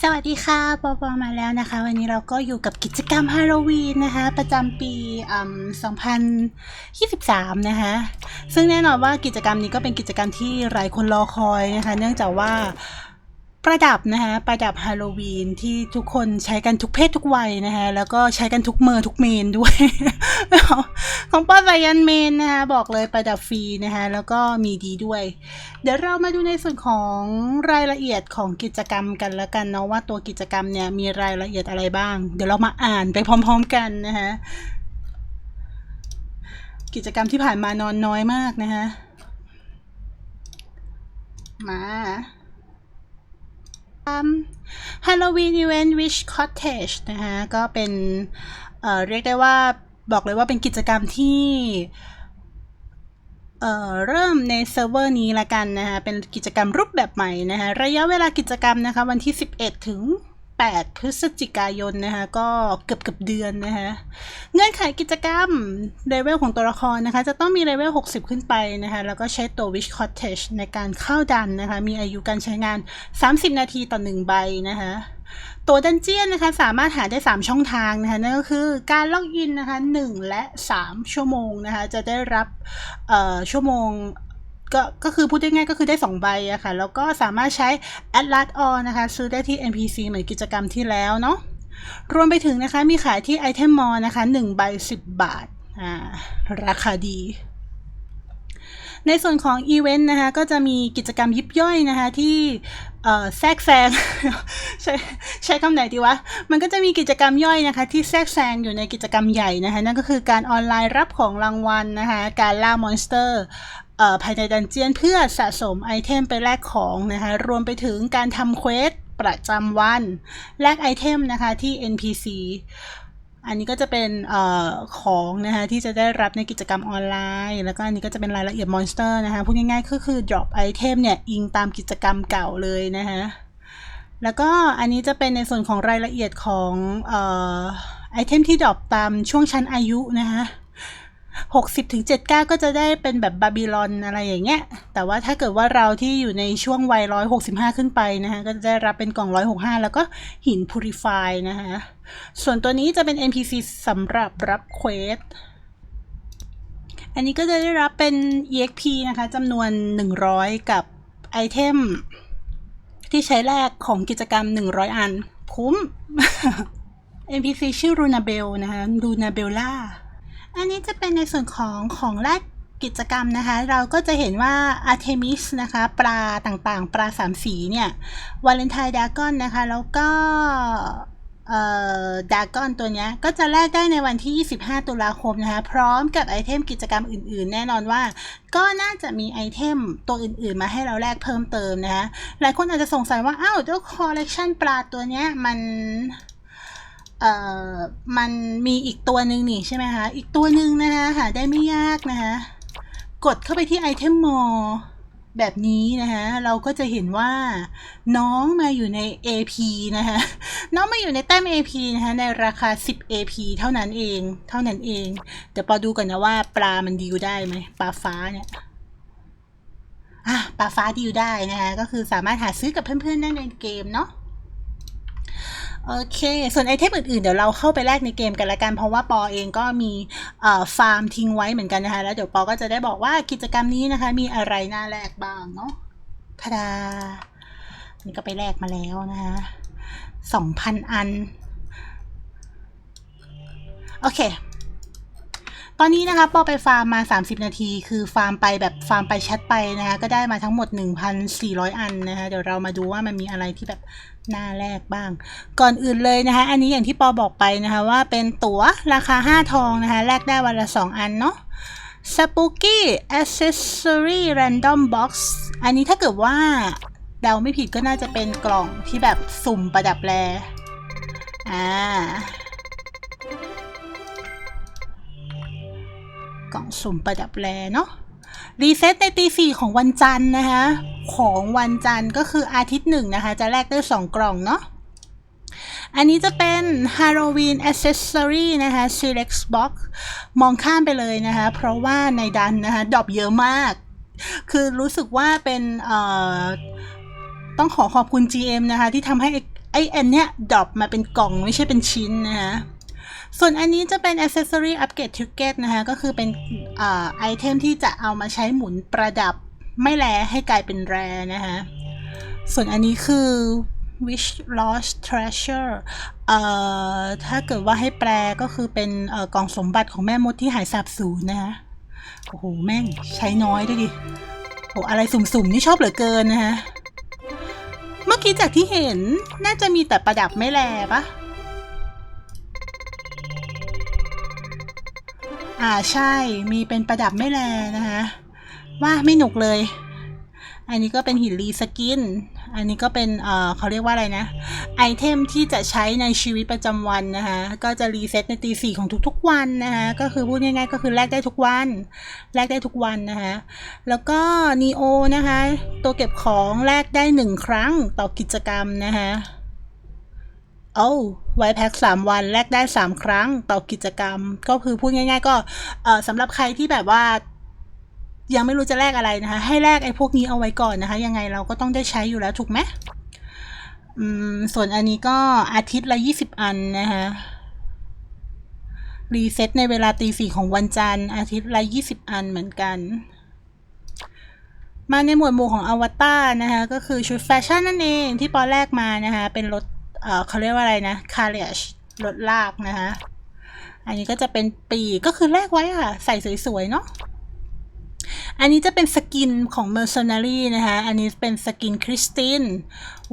สวัสดีค่ะปอปอมาแล้วนะคะ วันนี้เราก็อยู่กับกิจกรรมฮาโลวีนนะคะ ประจำปี2023 นะคะ ซึ่งแน่นอนว่ากิจกรรมนี้ก็เป็นกิจกรรมที่หลายคนรอคอยนะคะ เนื่องจากว่า ประดับนะคะประดับฮาโลวีนที่ทุกคนใช้กันทุกเพศทุกวัยนะคะแล้วก็ใช้กันทุกเมอร์ทุกเมนด้วย ของป้าไซยันเมนนะคะบอกเลยประดับฟรีนะคะแล้วก็มีดีด้วย เดี๋ยวเรามาดูในส่วนของรายละเอียดของกิจกรรมกันแล้วกันเนาะว่าตัวกิจกรรมเนี่ยมีรายละเอียดอะไรบ้าง เดี๋ยวเรามาอ่านไปพร้อม ๆ กันนะคะกิจกรรมที่ผ่านมานอนน้อยมากนะคะมา Halloween Event Wish Cottage นะคะก็เป็นเเรียกได้ว่าบอกเลยว่าเป็นกิจกรรมที่เเริ่มในเซิร์ฟเวอร์นี้ละกันนะคะเป็นกิจกรรมรูปแบบใหม่นะคะระยะเวลากิจกรรมนะคะวันที่ 11 ถึง 8 พฤศจิกายนนะคะก็เกือบเกือบเดือนนะคะเงื่อนไขกิจกรรมเลเวลของตัวละครนะคะ จะต้องมีเลเวล 60 ขึ้นไปนะคะแล้วก็ใช้ตัว Wish Cottage ในการเข้าดันนะคะ มีอายุการใช้งาน 30 นาทีต่อ 1 ใบนะคะตัวดันเจียนนะคะสามารถหาได้ 3 ช่องทางนะคะนั่นก็คือการล็อกอินนะคะ1และ 3 ชั่วโมงนะคะจะได้รับเอ่อชั่วโมง ก็ก็คือพูดได้ง่ายก็คือได้2ใบอะค่ะ แล้วก็สามารถใช้ Atlas All นะคะ ซื้อได้ที่ NPC เหมือนกิจกรรมที่แล้วเนาะรวมไปถึงนะคะ มีขายที่ Item Mall นะคะ1ใบ10 บาทอ่าราคาดี ในส่วนของอีเวนต์นะคะ ก็จะมีกิจกรรมยิบย่อยนะคะ ที่แทรกแซงใช้ใช้คำไหนดีวะ มันก็จะมีกิจกรรมย่อยนะคะ ที่แทรกแซงอยู่ในกิจกรรมใหญ่นะคะ นั่นก็คือการออนไลน์รับของรางวัลนะคะ การล่ามอนสเตอร์ ภายในดันเจียนเพื่อสะสมไอเทมไปแลกของนะคะรวมไปถึงการทำเควสประจำวัน แลกไอเทมนะคะที่ NPC อันนี้ก็จะเป็นอของนะคะที่จะได้รับในกิจกรรมออนไลน์ แล้วก็อันนี้ก็จะเป็นรายละเอียดมอนสเตอร์นะคะพูดง่ายๆก็คือ drop item เนี่ย อิงตามกิจกรรมเก่าเลยนะคะแล้วก็อันนี้จะเป็นในส่วนของรายละเอียดของอไอเทมที่ drop ตามช่วงชั้นอายุนะคะ 60ถึง79 ก็จะได้เป็นแบบบาบิลอนอะไรอย่างเงี้ย แต่ว่าถ้าเกิดว่าเราที่อยู่ในช่วงวัย 165 ขึ้นไปนะคะก็จะได้รับเป็นกล่อง 165 แล้วก็หิน Purify นะคะส่วนตัวนี้จะเป็น NPC สำหรับรับเควสอันนี้ก็จะได้รับเป็น EXP นะคะจำนวน 100 กับไอเทมที่ใช้แลกของกิจกรรม 100 อัน คุ้ม NPC ชื่อรูนาเบลนะคะรูนาเบลล่า อันนี้จะเป็นในส่วนของของแรกกิจกรรมนะคะ เราก็จะเห็นว่าอาร์เทมิสนะคะ ปลาต่างๆ ปลาสามสีเนี่ยวาเลนไทน์ดากอนนะคะ แล้วก็เอ่อดากอนตัวเนี้ยก็จะแลกได้ในวันที่ 25 ตุลาคมนะคะ พร้อมกับไอเทมกิจกรรมอื่นๆ แน่นอนว่า ก็น่าจะมีไอเทมตัวอื่นๆ มาให้เราแลกเพิ่มเติมนะคะ หลายคนอาจจะสงสัยว่า อ้าวเจ้าคอลเลกชันปลาตัวเนี้ยมัน เอ่อมันมีอีกตัวหนึ่งนี่ใช่ไหมคะ อีกตัวหนึ่งนะคะหาได้ไม่ยากนะคะกดเข้าไปที่ไอเทมมอแบบนี้นะคะเราก็จะเห็นว่าน้องมาอยู่ใน AP นะคะน้องมาอยู่ในแต้ม AP นะคะในราคา 10 AP เท่านั้นเอง เท่านั้นเองเดี๋ยวปอดูกันนะว่าปลามันดีลได้ไหมปลาฟ้าเนี่ยอะปลาฟ้าดีลได้นะคะก็คือสามารถหาซื้อกับเพื่อนๆได้ในเกมเนาะ โอเค ส่วนไอเทมอื่นๆ เดี๋ยวเราเข้าไปแลกในเกมกันละกัน เพราะว่าปอเองก็มีฟาร์มทิ้งไว้เหมือนกันนะคะ แล้วเดี๋ยวปอก็จะได้บอกว่ากิจกรรมนี้นะคะ มีอะไรน่าแลกบ้างเนาะทาดา นี่ก็ไปแลกมาแล้วนะคะสองพันอัน โอเค ตอนนี้นะคะปอไปฟาร์มมา 30 นาที คือฟาร์มไปแบบฟาร์มไปแชทไปนะคะก็ได้มาทั้งหมด 1,400 อันนะคะเดี๋ยวเรามาดูว่ามันมีอะไรที่แบบน่าแลกบ้าง ก่อนอื่นเลยนะคะ อันนี้อย่างที่ปอบอกไปนะคะว่าเป็นตั๋วราคา 5 ทองนะคะแลกได้วันละ 2 อันเนาะ Spooky Accessory Random Box อันนี้ถ้าเกิดว่าเดาไม่ผิดก็น่าจะเป็นกล่องที่แบบสุ่มประดับแลอ่า กล่องสุ่มประดับแลเนาะรีเซ็ตในตีสี่ของวันจันทร์นะคะ ของวันจันทร์ก็คืออาทิตย์หนึ่งนะคะ จะแลกได้สองกล่องเนาะอันนี้จะเป็น Halloween Accessory นะคะ Select Box มองข้ามไปเลยนะคะ เพราะว่าในดันนะคะดอปเยอะมาก คือรู้สึกว่าเป็นเอ่อต้องขอขอบคุณ GM นะคะ ที่ทำให้ไอไออันเนี้ยดอปมาเป็นกล่องไม่ใช่เป็นชิ้นนะคะ ส่วนอันนี้จะเป็น accessory upgrade ticket นะคะก็คือเป็นอไอเทมที่จะเอามาใช้หมุนประดับไม่แลให้กลายเป็นแรนะคะส่วนอันนี้คือ wish lost treasure เอ่อถ้าเกิดว่าให้แปลก็คือเป็นอกล่องสมบัติของแม่มดที่หายสาบสูญนะคะโอ้โห แม่งใช้น้อยด้วยดิโหอะไรสุ่มๆ นี่ชอบเหลือเกินนะคะเมื่อกี้จากที่เห็นน่าจะมีแต่ประดับไม่แลปะ อ่าใช่มีเป็นประดับไม่แลนะคะว่าไม่หนุกเลย อันนี้ก็เป็นหินรีสกิน อันนี้ก็เป็นเอ่อเขาเรียกว่าอะไรนะ ไอเทมที่จะใช้ในชีวิตประจำวันนะคะ ก็จะรีเซ็ตในตีสี่ของทุกๆวันนะคะ ก็คือพูดง่ายๆก็คือแลกได้ทุกวัน แลกได้ทุกวันนะคะ แล้วก็นีโอนะคะ ตัวเก็บของแลกได้หนึ่งครั้งต่อกิจกรรมนะคะ โอ้ไวแพ็กสามวันแลกได้สามครั้งต่อกิจกรรม ก็คือพูดง่าย ๆ ก็เอสำหรับใครที่แบบว่ายังไม่รู้จะแลกอะไรนะคะ ให้แลกไอ้พวกนี้เอาไว้ก่อนนะคะ ยังไงเราก็ต้องได้ใช้อยู่แล้วถูกไหมอืมส่วนอันนี้ก็อาทิตย์ละยี่สิบอันนะคะรีเซ็ตในเวลาตีสี่ของวันจันทร์อาทิตย์ละยี่สิบอันเหมือนกัน มาในหมวดหมู่ของอวตารนะคะ ก็คือชุดแฟชั่นนั่นเองที่ปอแรกมานะคะ เป็นรถ เขาเรียกว่าอะไรนะ carriage รถลากนะคะ อันนี้ก็จะเป็นปีก็คือแลกไว้ค่ะ ใส่สวยๆ เนาะอันนี้จะเป็นสกินของ Mercenary นะคะ อันนี้เป็นสกินคริสติน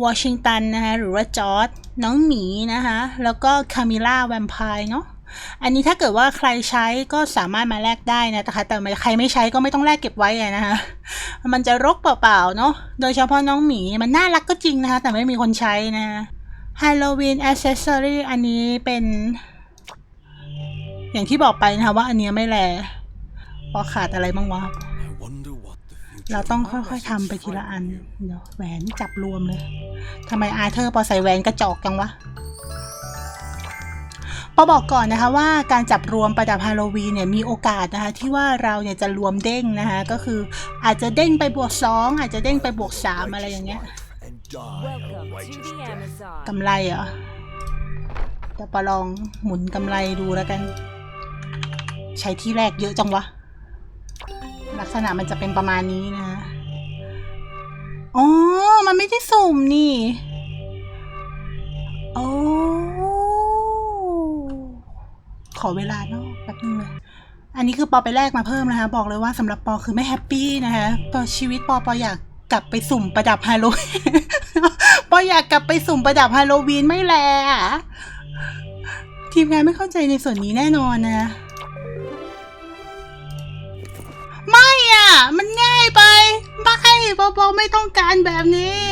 วอชิงตันนะคะ หรือว่าจอร์ดน้องหมีนะคะ แล้วก็คามิล่าแวมไพร์เนาะ อันนี้ถ้าเกิดว่าใครใช้ก็สามารถมาแลกได้นะคะ แต่ใครไม่ใช้ก็ไม่ต้องแลกเก็บไว้ะนะคะ มันจะรกเปล่าๆเนาะ โดยเฉพาะน้องหมี มันน่ารักก็จริงนะคะ แต่ไม่มีคนใช้นะ ฮาโลวีนอ c เซสซอรี่อันนี้เป็น อย่างที่บอกไปนะคะว่าอันนี้ไม่แลพอขาดอะไรบ้างวะ เราต้องค่อยๆทำไปทีละอัน เดี๋ยวแหวนจับรวมเลยทำไมอาเธอร์พอใส่แหวนกระจอกจังวะปอบอกก่อนนะคะว่าการจับรวมประดับฮาโลวีนเนี่ยมีโอกาสนะคะที่ว่าเราเนี่ยจะรวมเด้งนะคะก็คืออาจจะเด้งไปบวกสองอาจจะเด้งไปบวกสามอะไรอย่างเงี้ย Welcome to righteous the death. Amazon. กำไรเหรอเดี๋ยวปอลองหมุนกำไรดูแล้วกัน ใช้ที่แรกเยอะจังวะ ลักษณะมันจะเป็นประมาณนี้นะอ๋อ มันไม่ได้สุ่มนี่โอ้ขอเวลาเนาะแป๊บนึงเลยอันนี้คือปอไปแลกมาเพิ่มนะคะ บอกเลยว่าสำหรับปอคือไม่แฮปปี้นะคะปอชีวิตปอปออยาก กลับไปสุ่มประดับฮาโลวีนปออยากกลับไปสุ่มประดับฮาโลวีนไม่แลอะทีมงานไม่เข้าใจในส่วนนี้แน่นอนนะ ไม่อะ มันง่ายไป ไม่ปอปอไม่ต้องการแบบนี้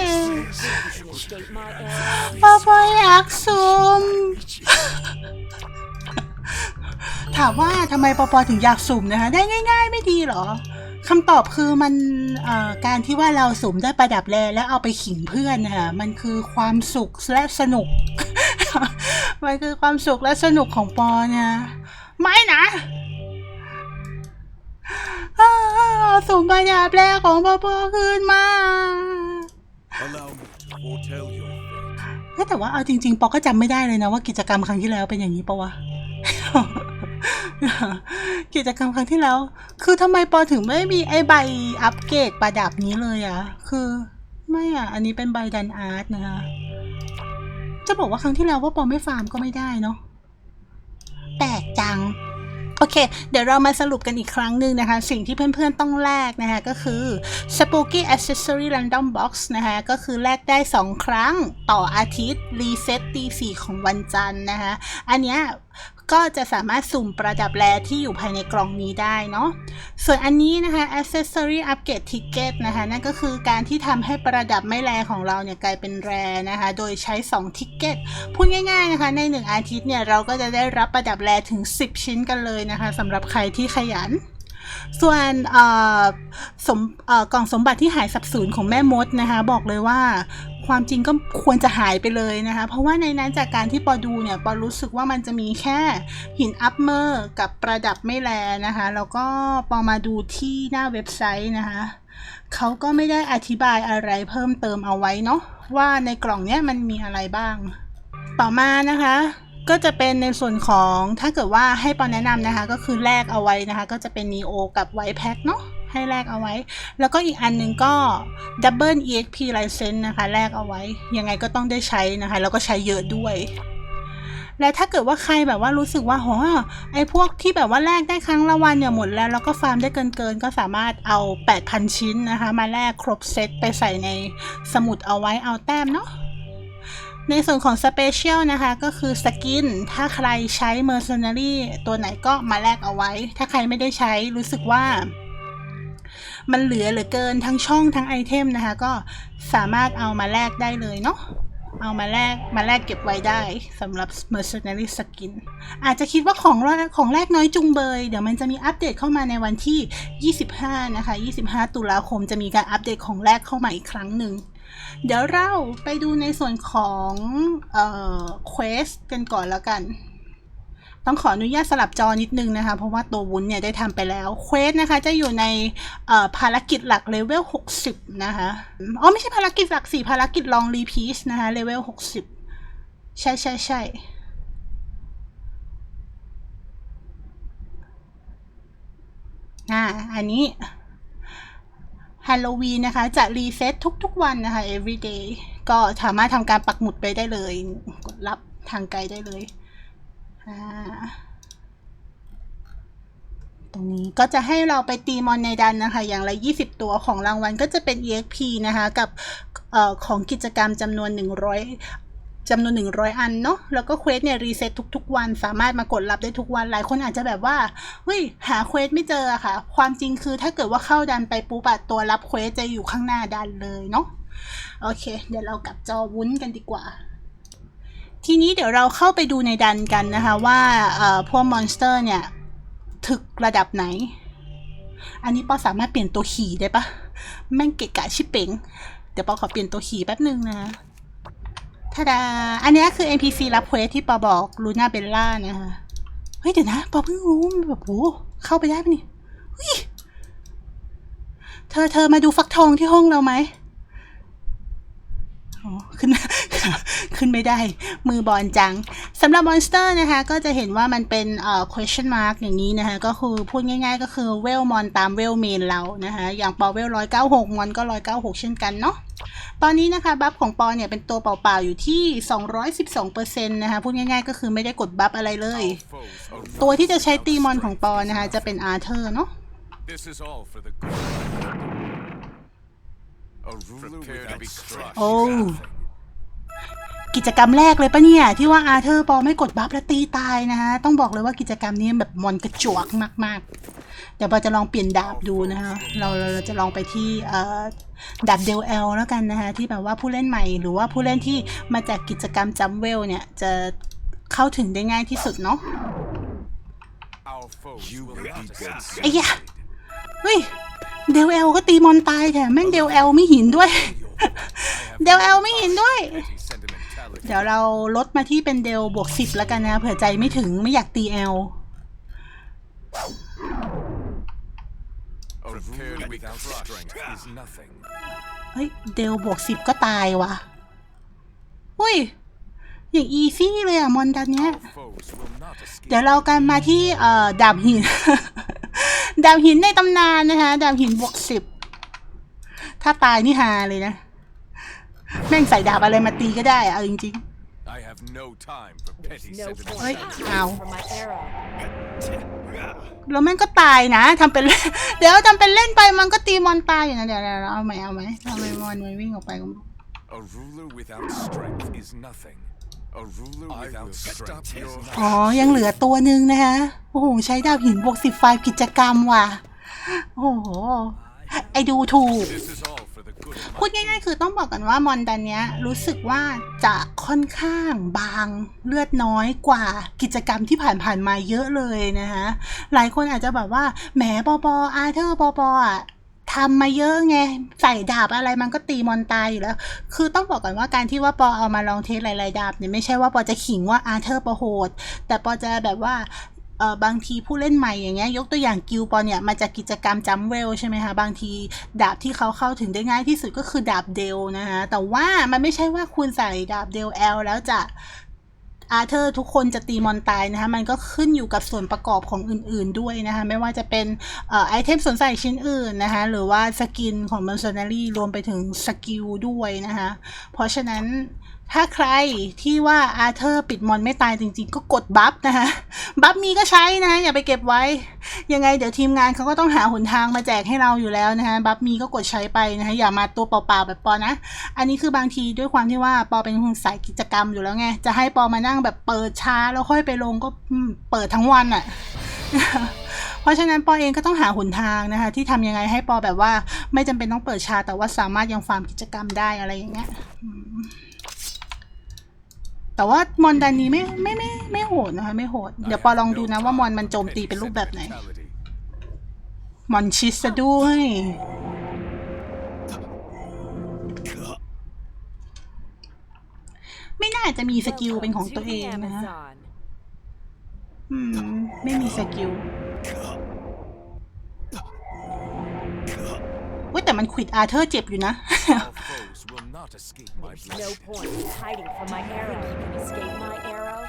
ปอปออยากสุ่มถามว่าทำไมปอปอถึงอยากสุ่มนะคะ ได้ง่าย ๆ ไม่ดีหรอ คำตอบคือมันเอ่อการที่ว่าเราสุ่มได้ประดับแลแล้วเอาไปขิงเพื่อนนะคะมันคือความสุขและสนุก มันคือความสุขและสนุกของปอเนี่ยไม่นะอ้าวสุ่มประดับแรกของปอปอคืนมา Allow me to foretell your fate. เฮ้ยแต่ว่าเอาจริง ๆ ปอก็จำไม่ได้เลยนะว่ากิจกรรมครั้งที่แล้วเป็นอย่างนี้ปะวะ กิจกรรมครั้งที่แล้ว คือทำไมปอถึงไม่มีไอใบอัปเกรดประดับนี้เลยอะคือไม่อะอันนี้เป็นใบดันอาร์ตนะคะ จะบอกว่าครั้งที่แล้วว่าปอไม่ฟาร์มก็ไม่ได้เนาะแปลกจังโอเค เดี๋ยวเรามาสรุปกันอีกครั้งหนึ่งนะคะ สิ่งที่เพื่อนๆต้องแลกนะคะ ก็คือ Spooky Accessory Random Box นะคะ ก็คือแลกได้ 2 ครั้งต่ออาทิตย์ รีเซ็ตตีสี่ของวันจันทร์นะคะ อันเนี้ยก็จะสามารถสุ่มประดับแลที่อยู่ภายในกล่องนี้ได้เนาะ ส่วนอันนี้นะคะ accessory upgrade ticket นะคะ นั่นก็คือการที่ทำให้ประดับไม่แรของเราเนี่ยกลายเป็นแรนะคะ โดยใช้ 2 ทิกเก็ต พูดง่ายๆนะคะ ใน 1 อาทิตย์เนี่ยเราก็จะได้รับประดับแลถึง 10 ชิ้นกันเลยนะคะสำหรับใครที่ขยันส่วนสมกล่องสมบัติที่หายสับสูญของแม่มดนะคะ บอกเลยว่า ความจริงก็ควรจะหายไปเลยนะคะ เพราะว่าในนั้นจากการที่ปอดูเนี่ยปอรู้สึกว่ามันจะมีแค่หินอัพเมอร์กับประดับไม่แลนะคะ แล้วก็ปอมาดูที่หน้าเว็บไซต์นะคะเขาก็ไม่ได้อธิบายอะไรเพิ่มเติมเอาไว้เนาะว่าในกล่องเนี้ยมันมีอะไรบ้าง ต่อมานะคะก็จะเป็นในส่วนของถ้าเกิดว่าให้ปอนแนะนำนะคะ ก็คือแลกเอาไว้นะคะ ก็จะเป็น Neo กับ White Pack เนาะ ให้แลกเอาไว้ แล้วก็อีกอันหนึ่งก็ Double EXP License นะคะแลกเอาไว้ ยังไงก็ต้องได้ใช้นะคะ แล้วก็ใช้เยอะด้วย และถ้าเกิดว่าใครแบบว่ารู้สึกว่าโหไอ้พวกที่แบบว่าแลกได้ครั้งละวันเนี่ยหมดแล้ว แล้วก็ฟาร์มได้เกินเกินก็สามารถเอา 8,000 ชิ้นนะคะ มาแลกครบเซตไปใส่ในสมุดเอาไว้เอาแต้มเนาะในส่วนของสเปเชียลนะคะก็คือสกิน ถ้าใครใช้ Mercenary ตัวไหนก็มาแลกเอาไว้ ถ้าใครไม่ได้ใช้รู้สึกว่า มันเหลือเหลือเกินทั้งช่องทั้งไอเทมนะคะ ก็สามารถเอามาแลกได้เลยเนาะเอามาแลกมาแลกเก็บไว้ได้สำหรับ Mercenary Skin อาจจะคิดว่าของแรกของแรกน้อยจุงเบย เดี๋ยวมันจะมีอัปเดตเข้ามาในวันที่ 25 นะคะ 25 ตุลาคมจะมีการอัปเดตของแรกเข้ามาอีกครั้งหนึ่ง เดี๋ยวเราไปดูในส่วนของเอ่อ quest กันก่อนแล้วกัน ต้องขออนุญาตสลับจอนิดนึงนะคะ เพราะว่าตัววุ้นเนี่ยได้ทำไปแล้ว quest นะคะ จะอยู่ในภารกิจหลักเลเวล 60 นะคะ อ๋อ ไม่ใช่ภารกิจหลักสี่ภารกิจลองรีพีชนะคะเลเวล 60 ใช่ใช่ใช่อ่าอันนี้ฮาโลวีนนะคะ จะรีเซ็ตทุกๆวันนะคะ everyday ก็สามารถทำการปักหมุดไปได้เลย กดรับทางไกลได้เลย ตรงนี้ก็จะให้เราไปตีมอนในดันนะคะ อย่างละ 20 ตัวของรางวัลก็จะเป็น EXP นะคะ กับออของกิจกรรมจำนวน 100จำนวน 100 อันเนาะแล้วก็เควสเนี่ยรีเซ็ตทุก ๆ วันสามารถมากดรับได้ทุกวันหลายคนอาจจะแบบว่าเฮ้ยหาเควสไม่เจอค่ะ ความจริงคือถ้าเกิดว่าเข้าดันไปปุ๊บอะตัวรับเควสจะอยู่ข้างหน้าดันเลยเนาะโอเค เดี๋ยวเรากลับจอวุ้นกันดีกว่า ทีนี้เดี๋ยวเราเข้าไปดูในดันกันนะคะว่าพวกมอนสเตอร์เนี่ยถึกระดับไหน อันนี้ปอสามารถเปลี่ยนตัวขี่ได้ปะแม่งเกะกะชิบเป๋งเดี๋ยวปอขอเปลี่ยนตัวขี่แป๊บนึงนะทาดา อันนี้คือ NPC รับเควสที่ปอบอกลูน่าเบลล่านะคะเฮ้ยเดี๋ยวนะปอเพิ่งรู้แบบโหเข้าไปได้ปะนี่เธอเธอมาดูฟักทองที่ห้องเราไหมอ๋อขึ้น ขึ้นไม่ได้ มือบอลจังสำหรับมอนสเตอร์นะคะ ก็จะเห็นว่ามันเป็นเอ่อ question mark อย่างนี้นะคะ ก็คือพูดง่ายๆ ก็คือเวลมอนตามเวลเมนเรานะคะ อย่างปอเวลร้อยเก้าหกมอนก็ร้อยเก้าหกเช่นกันเนาะตอนนี้นะคะบัฟของปอเนี่ยเป็นตัวเปล่าๆอยู่ที่ 212%นะคะพูดง่ายๆ ก็คือไม่ได้กดบัฟอะไรเลย Foes are ตัวที่จะใช้ตีมอนของปอนะคะจะเป็นอาร์เธอร์เนาะ This is all for the good. A ruler without be crushed. โอ้ กิจกรรมแรกเลยปะเนี่ย ที่ว่าอาร์เธอร์ปอไม่กดบัฟแล้วตีตายนะคะต้องบอกเลยว่ากิจกรรมนี้แบบมอนกระจวกมากๆ เดี๋ยวปอจะลองเปลี่ยนดาบดูนะคะเราเราจะลองไปที่เอ่อดาบเดลเอลแล้วกันนะคะที่แบบว่าผู้เล่นใหม่หรือว่าผู้เล่นที่มาจากกิจกรรมจัมเวลเนี่ยจะเข้าถึงได้ง่ายที่สุดเนาะ Our foes you will not escape. ไอ้ยะเฮ้ยเดลเอลก็ตีมอนตายแถมแม่งเดลเอลไม่หินด้วย เดลเอลไม่หินด้วย Anti-sentimentality. เดี๋ยวเราลดมาที่เป็นเดลบวกสิบแล้วกันนะ เผื่อใจไม่ถึงไม่อยากตีเอล A ruler without strength is nothing. เฮ้ย เดลบวกสิบก็ตายว่ะอุ้ย อย่างอีซี่เลยอะมอนดันเนี้ย Our foes will not escape. เดี๋ยวเรากันมาที่เอ่อดาบหิน ดาบหินในตำนานนะคะ ดาบหินบวกสิบ ถ้าตายนี่ฮาเลยนะ แม่งใส่ดาบอะไรมาตีก็ได้อะเอาจริง I have no time for petty No sentimentality. Oi, point ow. for my arrow. ๆแล้วแม่งก็ตายนะทำเป็นเดี๋ยวทำเป็นเล่นไปมันก็ตีมอนตายอยู่นะเดี๋ยวเดี๋ยวเอาไหมเอาไหมทำไมมอนมันวิ่งออกไปก็ไม่รู้ A ruler without strength is nothing. A ruler without strength is อ๋อ nothing. ยังเหลือตัวหนึ่งนะคะ โอ้โห ใช้ดาบหินบวกสิบไฟล์กิจกรรมว่ะ โอ้โห ไอดูถูก This is all for the good of พูดง่ายๆ คือต้องบอกกันว่ามอนดันเนี้ยรู้สึกว่าจะค่อนข้างบางเลือดน้อยกว่ากิจกรรมที่ผ่านๆมาเยอะเลยนะคะหลายคนอาจจะแบบว่าแหมปอปออาร์เธอร์ปอปออะทำมาเยอะไง ใส่ดาบอะไรมันก็ตีมอนตายอยู่แล้ว คือต้องบอกก่อนว่าการที่ว่าปอเอามาลองเทสหลายๆดาบเนี่ยไม่ใช่ว่าปอจะขิงว่าอาร์เธอร์ปอโหด แต่ปอจะแบบว่า เออบางทีผู้เล่นใหม่อย่างเงี้ยยกตัวอย่างกิลปอนเนี่ยมาจากกิจกรรมจัมเวลใช่ไหมคะบางทีดาบที่เขาเข้าถึงได้ง่ายที่สุดก็คือดาบเดลนะคะแต่ว่ามันไม่ใช่ว่าคุณใส่ดาบเดลแอลแล้วจะอาเธอร์ทุกคนจะตีมอนตายนะคะ มันก็ขึ้นอยู่กับส่วนประกอบของอื่นๆด้วยนะคะ ไม่ว่าจะเป็นอไอเทมสวนใส่ชิ้นอื่นนะคะ หรือว่าสกินของมอน n น r y รวมไปถึงสกิลด้วยนะคะ เพราะฉะนั้น ถ้าใครที่ว่าอาเธอร์ปิดมอนไม่ตายจริงๆ ก็กดบัฟนะคะบัฟมีก็ใช้นะอย่าไปเก็บไว้ ยังไงเดี๋ยวทีมงานเขาก็ต้องหาหนทางมาแจกให้เราอยู่แล้วนะคะบัฟมีก็กดใช้ไปนะคะอย่ามาตัวเปล่าๆแบบปอนะ อันนี้คือบางทีด้วยความที่ว่าปอเป็นคนสายกิจกรรมอยู่แล้วไงจะให้ปอมานั่งแบบเปิดช้าแล้วค่อยไปลงก็เปิดทั้งวันอะ่ะเพราะฉะนั้นปอเองก็ต้องหาหนทางนะคะ ที่ทำยังไงให้ปอแบบว่า ไม่จำเป็นต้องเปิดชาแต่ว่าสามารถยังฟาร์มกิจกรรมได้อะไรอย่างเงี้ย แต่ว่ามอนดันนี้ไม่ไม่ไม่ไม่โหดนะคะไม่โหด เดี๋ยวปอลองดูนะว่ามอนมันโจมตีเป็นรูปแบบไหน Fatality. มอนชิสซะด้วย ไม่น่าจะมีสกิลเป็นของตัวเอง Welcome to the นะฮะ Amazon. อืม ไม่มีสกิลเว้ยแต่มันขวิดอาเธอร์เจ็บอยู่นะ Our foes will not escape my There's no blessing. point in hiding from my arrow. Think you can escape my arrow?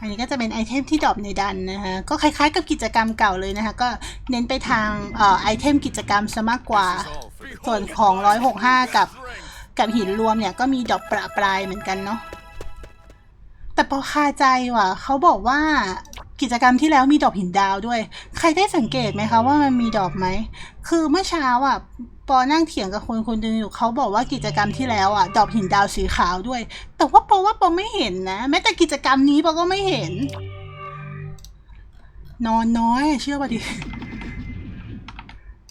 อันนี้ก็จะเป็นไอเทมที่ดรอปในดันนะคะก็คล้ายๆกับกิจกรรมเก่าเลยนะคะ ก็เน้นไปทางเอ่อไอเทมกิจกรรมซะมากกว่า This is all for ส่วนของ 165 กับกับหินรวมเนี่ย ก็มีดอกประปรายเหมือนกันเนาะแต่พอคาใจว่ะเขาบอกว่ากิจกรรมที่แล้วมีดอกหินดาวด้วย ใครได้สังเกตไหมคะว่ามันมีดอกไหม คือเมื่อเช้าอะ ปอนั่งเถียงกับคนคนหนึงอยู่เขาบอกว่ากิจกรรมที่แล้วอะดอกหินดาวสีขาวด้วย แต่ว่าปอว่าปอไม่เห็นนะ แม้แต่กิจกรรมนี้ปอก็ไม่เห็น นอนน้อยอะเชื่อป่ะดิ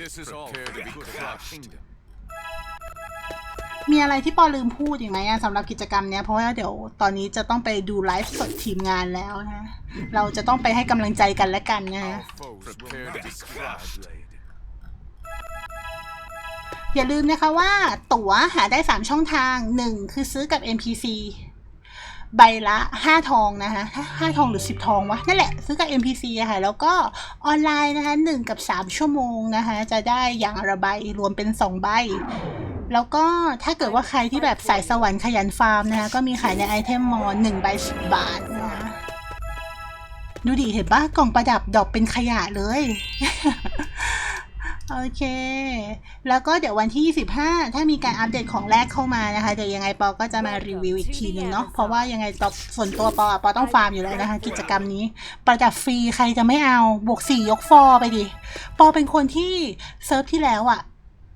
This is all for the good of our kingdom. มีอะไรที่ปอลืมพูดอีกไหมอะสำหรับกิจกรรมเนี้ยเพราะว่าเดี๋ยวตอนนี้จะต้องไปดูไลฟ์สดทีมงานแล้วนะ เราจะต้องไปให้กำลังใจกันและกันนะ Our foes will not escape my blade. อย่าลืมนะคะว่าตั๋วหาได้ 3 ช่องทาง 1 คือซื้อกับ NPC ใบละ 5 ทองนะคะถ้าทองหรือ 10 ทองวะ นั่นแหละ ซื้อกับ NPC ะค่ะ แล้วก็ออนไลน์นะคะ 1 กับ 3 ชั่วโมงนะคะ จะได้อย่างละใบรวมเป็น 2 ใบ แล้วก็ถ้าเกิดว่าใครที่แบบสายสวรรค์ขยันฟาร์มนะคะ ก็มีขายในไอเทมมอล1ใบ10บาทนะคะ ดูดิเห็นปะกล่องประดับดอกเป็นขยะเลย โอเค แล้วก็เดี๋ยววันที่ 25 ถ้ามีการอัปเดตของแรกเข้ามานะคะ เดี๋ยวยังไงปอก็จะมารีวิวอีกทีนึงเนาะ เพราะว่ายังไงตอส่วนตัวปออะปอต้องฟาร์มอยู่แล้วนะคะ กิจกรรมนี้ ประดับฟรีใครจะไม่เอา บวก 4 ยกฟอร์ไปดิ ปอเป็นคนที่เซิร์ฟที่แล้วอะ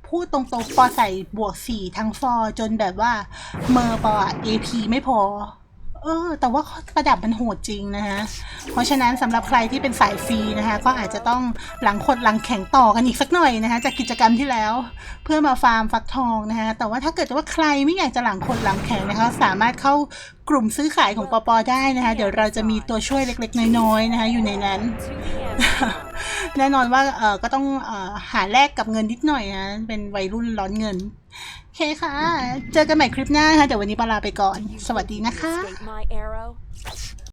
พูดตรงๆ ปอใส่บวก 4 ทั้งฟอร์จนแบบว่าเมอร์ปออะ AP ไม่พอ เออ แต่ว่าประดับมันโหดจริงนะคะเพราะฉะนั้นสำหรับใครที่เป็นสายฟรีนะคะ ก็อาจจะต้องหลังขดหลังแข่งต่อกันอีกสักหน่อยนะคะ จากกิจกรรมที่แล้ว เพื่อมาฟาร์มฟักทองนะคะ แต่ว่าถ้าเกิดว่าใครไม่อยากจะหลังขดหลังแข่งนะคะ สามารถเข้ากลุ่มซื้อขายของปอปอได้นะคะ เดี๋ยวเราจะมีตัวช่วยเล็กๆ น้อยๆนะคะ อยู่ในนั้น แน่นอนว่าเออก็ต้องออหาแลกกับเงินนิดหน่อยนะเป็นวัยรุ่นร้อนเงิน เคค่ะ เจอกันใหม่คลิปหน้านะคะเดี๋ยววันนี้ปาลาไปก่อน สวัสดีนะคะ